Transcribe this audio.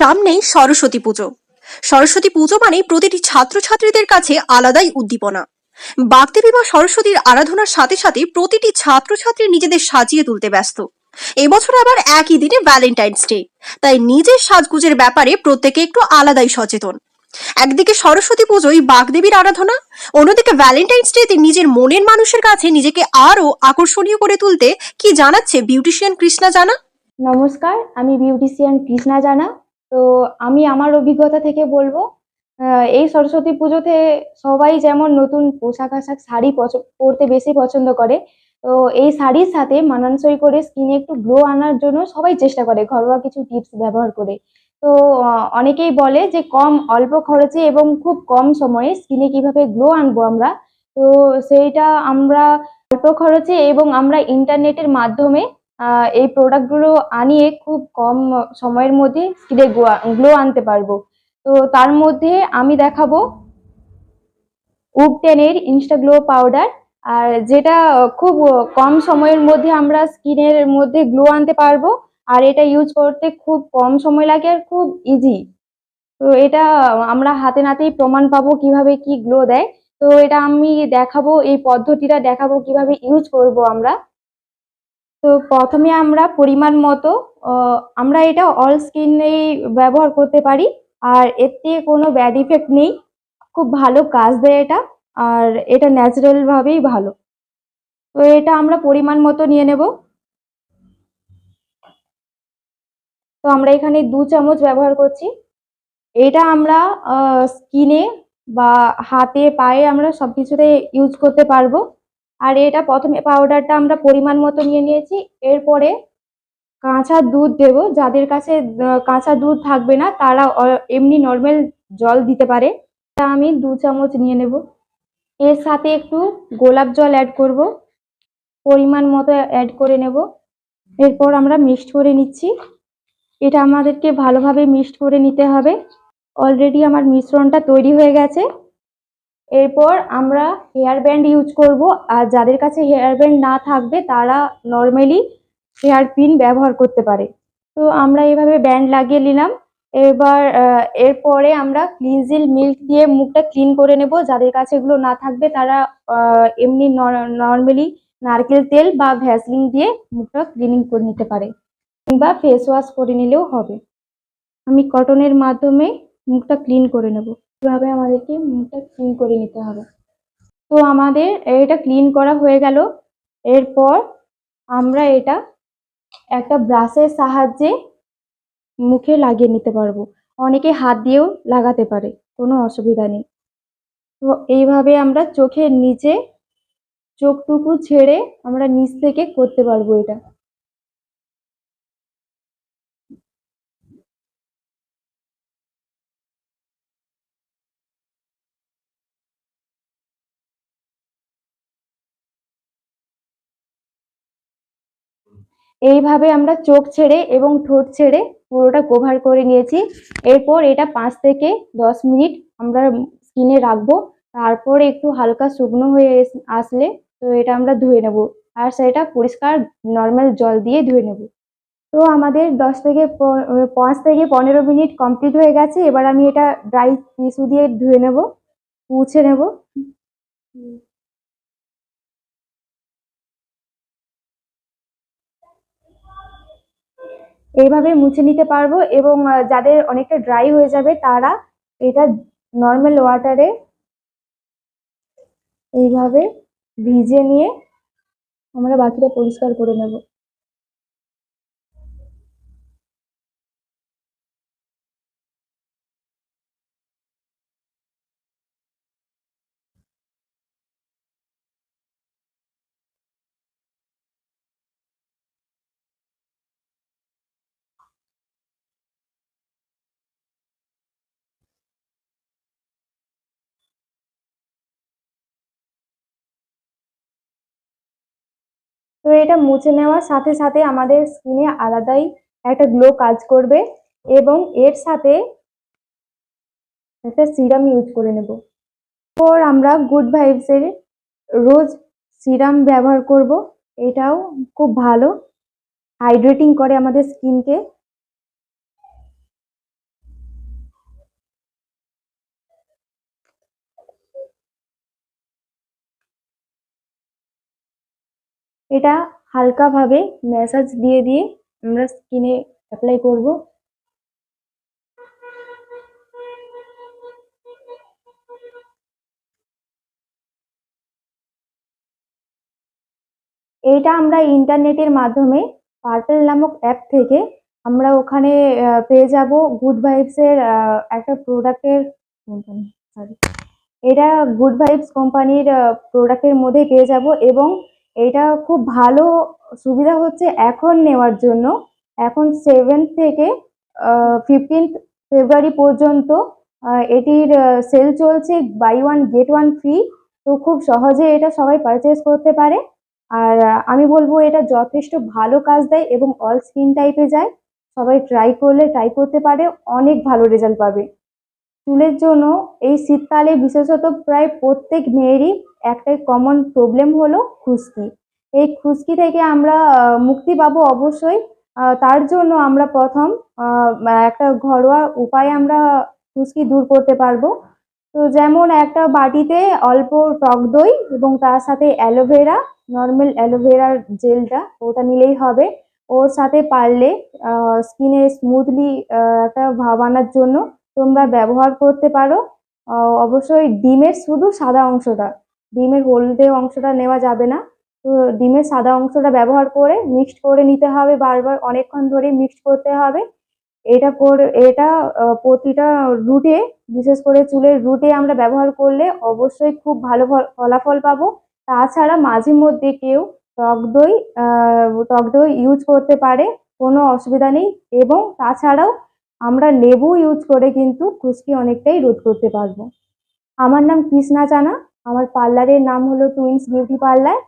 সামনেই সরস্বতী পুজো। সরস্বতী পুজো মানে প্রতিটি ছাত্রছাত্রীদের কাছে আলাদাই উদ্দীপনা। বাগদেবী বা সরস্বতীর আরাধনার সাথে সাথে প্রতিটি ছাত্রছাত্রী নিজেদের সাজিয়ে তুলতে ব্যস্ত। এবছর আবার একই দিনে ভ্যালেন্টাইন্স ডে তাই নিজের সাজগুজের ব্যাপারে প্রত্যেকে একটু আলাদাই সচেতন। একদিকে সরস্বতী পুজোয় বাগদেবীর আরাধনা, অন্যদিকে ভ্যালেন্টাইন্স ডেতে নিজের মনের মানুষের কাছে নিজেকে আরও আকর্ষণীয় করে তুলতে কি জানাচ্ছে বিউটিশিয়ান কৃষ্ণা জানা? নমস্কার, আমি বিউটিশিয়ান কৃষ্ণা জানা। তো আমি আমার অভিজ্ঞতা থেকে বলব এই সরস্বতী পুজোতে সবাই যেমন নতুন পোশাক আশাক শাড়ি পরতে বেশি পছন্দ করে, তো এই শাড়ির সাথে মানানসই করে স্কিনে একটু গ্লো আনার জন্য সবাই চেষ্টা করে, ঘরোয়া কিছু টিপস ব্যবহার করে। তো অনেকেই বলে যে কম অল্প খরচে এবং খুব কম সময়ে স্কিনে কীভাবে গ্লো আনব আমরা? তো সেইটা আমরা অল্প খরচে এবং আমরা ইন্টারনেটের মাধ্যমে এই প্রোডাক্টগুলো আনিয়ে খুব কম সময়ের মধ্যে স্কিনে গ্লো আনতে পারব। তো তার মধ্যে আমি দেখাবো উবটেনের ইনস্টা গ্লো পাউডার আর যেটা খুব কম সময়ের মধ্যে আমরা স্কিনের মধ্যে গ্লো আনতে পারব, আর এটা ইউজ করতে খুব কম সময় লাগে আর খুব ইজি তো এটা আমরা হাতে নাতেই প্রমাণ পাবো কীভাবে কি গ্লো দেয়। তো এটা আমি দেখাবো, এই পদ্ধতিটা দেখাবো কীভাবে ইউজ করব আমরা। তো প্রথমে আমরা পরিমাণ মতো আমরা এটা অল স্কিনেই ব্যবহার করতে পারি, আর এতে কোনো ব্যাড ইফেক্ট নেই। খুব ভালো কাজ দেয় এটা, আর এটা ন্যাচারালভাবেই ভালো। তো এটা আমরা পরিমাণ মতো নিয়ে নেব। তো আমরা এখানে দু চামচ ব্যবহার করছি। এটা আমরা স্কিনে বা হাতে, পায়ে আমরা সব কিছুতে ইউজ করতে পারব। আর এটা প্রথমে পাউডারটা আমরা পরিমাণ মতো নিয়ে নিয়েছি। এরপরে কাঁচা দুধ দেব। যাদের কাছে কাঁচা দুধ থাকবে না, তারা এমনি নর্মাল জল দিতে পারে। তা আমি দু চামচ নিয়ে নেব। এর সাথে একটু গোলাপ জল অ্যাড করব। পরিমাণ মতো অ্যাড করে নেব। এরপর আমরা মিক্সড করে নিচ্ছি। এটা আমাদেরকে ভালোভাবে মিক্সড করে নিতে হবে। অলরেডি আমার মিশ্রণটা তৈরি হয়ে গেছে। এরপর আমরা হেয়ার ব্যান্ড ইউজ করব। আর যাদের কাছে হেয়ার ব্যান্ড না থাকবে, তারা নর্মালি হেয়ার পিন ব্যবহার করতে পারে। তো আমরা এইভাবে ব্যান্ড লাগিয়ে নিলাম। এবার এরপরে আমরা ক্লিনজিল মিল্ক দিয়ে মুখটা ক্লিন করে নেব। যাদের কাছে এগুলো না থাকবে, তারা এমনি নর্মালি নারকেল তেল বা ভ্যাসলিন দিয়ে মুখটা ক্লিনিং করে নিতে পারে। কিংবা ফেস ওয়াশ করে নিলেও হবে। আমি কটনের মাধ্যমে মুখটা ক্লিন করে নেব। এভাবে আমাদেরকে মুখটা ক্লিন করে নিতে হবে। তো আমাদের এটা ক্লিন করা হয়ে গেল। এরপর আমরা এটা একটা ব্রাশের সাহায্যে মুখে লাগিয়ে নিতে পারব। অনেকে হাত দিয়েও লাগাতে পারে, কোনো অসুবিধা নেই। তো এইভাবে আমরা চোখের নিচে চোখটুকু ছেড়ে আমরা নিচ থেকে করতে পারব এটা। এইভাবে আমরা চোখ ছেড়ে এবং ঠোঁট ছেড়ে পুরোটা কভার করে নিয়েছি। এরপর এটা পাঁচ থেকে দশ মিনিট আমরা স্কিনে রাখব। তারপর একটু হালকা শুকনো হয়ে আসলে তো এটা আমরা ধুয়ে নেব। আর সেটা পরিষ্কার নর্মাল জল দিয়ে ধুয়ে নেব। তো আমাদের দশ থেকে পাঁচ থেকে পনেরো মিনিট কমপ্লিট হয়ে গেছে। এবার আমি এটা ড্রাই টিস্যু দিয়ে ধুয়ে নেব মুছে নেব। এইভাবে মুছে নিতে পারব এবং যাদের অনেকটা ড্রাই হয়ে যাবে তারা এটা নর্মাল ওয়াটারে এইভাবে ভিজে নিয়ে আমরা বাকিটা পরিষ্কার করে নেব। এটা মুছে নেওয়ার সাথে সাথে আমাদের স্কিনে আলাদাই একটা গ্লো কাজ করবে এবং এর সাথে একটা সিরাম ইউজ করে নেব। পর আমরা গুড ভাইবসের রোজ সিরাম ব্যবহার করব। এটাও খুব ভালো। হাইড্রেটিং করে আমাদের স্কিনকে এটা হালকাভাবে ম্যাসাজ দিয়ে দিয়ে আমরা স্কিনে অ্যাপ্লাই করব। এইটা আমরা ইন্টারনেটের মাধ্যমে পার্পেল নামক অ্যাপ থেকে আমরা ওখানে পেয়ে যাব গুড ভাইবসের একটা প্রোডাক্টের সরি এটা গুড ভাইবস কোম্পানির প্রোডাক্টের মধ্যেই পেয়ে যাব এবং এটা খুব ভালো সুবিধা হচ্ছে এখন নেওয়ার জন্য। এখন সেভেন থেকে ফিফটিন্থ ফেব্রুয়ারি পর্যন্ত এটির সেল চলছে buy one get one free তো খুব সহজে এটা সবাই পারচেস করতে পারে। আর আমি বলব এটা যথেষ্ট ভালো কাজ দেয় এবং অল স্কিন টাইপে যায়। সবাই ট্রাই করলে ট্রাই করতে পারে, অনেক ভালো রেজাল্ট পাবে। চুলের জন্য এই শীতকালে বিশেষত প্রায় প্রত্যেক মেয়েরই একটাই কমন প্রবলেম হলো খুশকি। এই খুশকি থেকে আমরা মুক্তি পাবো অবশ্যই। তার জন্য আমরা প্রথম একটা ঘরোয়া উপায়ে আমরা খুশকি দূর করতে পারব। তো যেমন একটা বাটিতে অল্প টক দই এবং তার সাথে অ্যালোভেরা নর্মাল অ্যালোভেরার জেলটা, ওটা নিলেই হবে। ওর সাথে পারলে স্কিনে স্মুথলি একটা ভাব আনার জন্য তোমরা ব্যবহার করতে পারো। অবশ্যই ডিমের শুধু সাদা অংশটা, ডিমের হলদে অংশটা নেওয়া যাবে না। তো ডিমের সাদা অংশটা ব্যবহার করে মিক্সড করে নিতে হবে বারবার, অনেকক্ষণ ধরে মিক্সড করতে হবে। এটা করে, এটা প্রতিটা রুটে, বিশেষ করে চুলের রুটে আমরা ব্যবহার করলে অবশ্যই খুব ভালো ফল- ফলাফল পাবো। তাছাড়া মাঝে মধ্যে কেউ টক দই টক দই ইউজ করতে পারে, কোনো অসুবিধা নেই। এবং তাছাড়াও আমরা লেবু ইউজ করে কিন্তু খুশকি অনেকটাই রোধ করতে পারব। আমার নাম কৃষ্ণা জানা, আমার পার্লারের নাম হলো টুইন্স বিউটি পার্লার